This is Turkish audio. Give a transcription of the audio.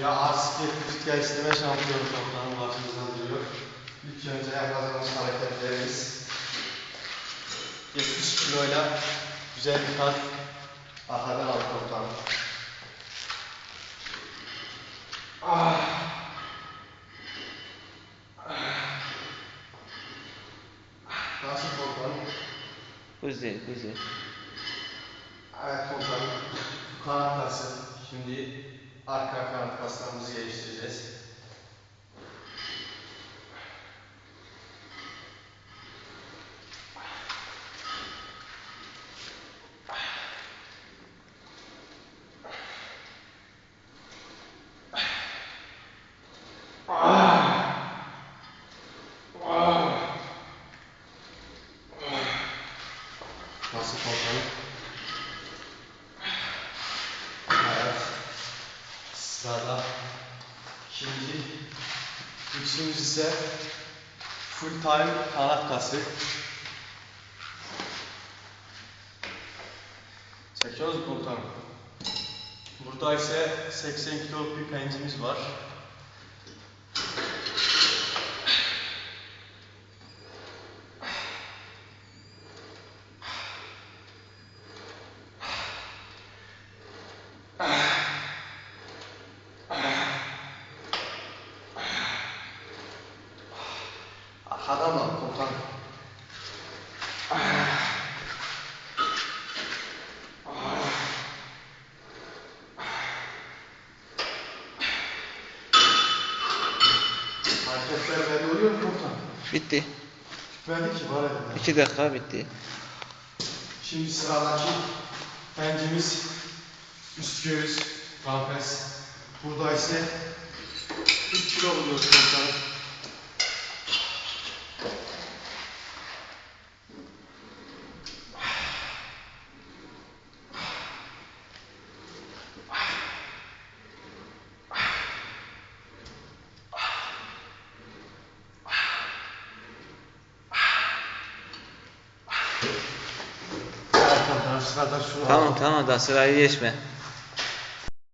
Ya Arsik'te Türkiye isteme şampiyonu komutanım karşımızda duruyor. İlk önce yapacağımız hareketlerimiz 70 kiloyla güzel bir kat arkadan al komutanım. Nasıl komutanım? Güzel, güzel. Evet komutanım. Kanat. Şimdi arka kanat kaslarımızı geliştireceğiz. Nasıl komutanım? Sırada. Şimdi üçümüz ise full time kanat kası. Çekiyoruz mu komutanım? Burada ise 80 kiloluk bir pencimiz var. Arkadan da komutanım. Hareketler belli oluyor mu komutanım? Bitti. Verdi ki var elinde. 2 dakika bitti. Şimdi sıradaki pencimiz üst göğüs, trapez. Burada ise 3 kilo buluyor komutanım. Evet komutanım sırada şu. Tamam tamam da sırayı geçme.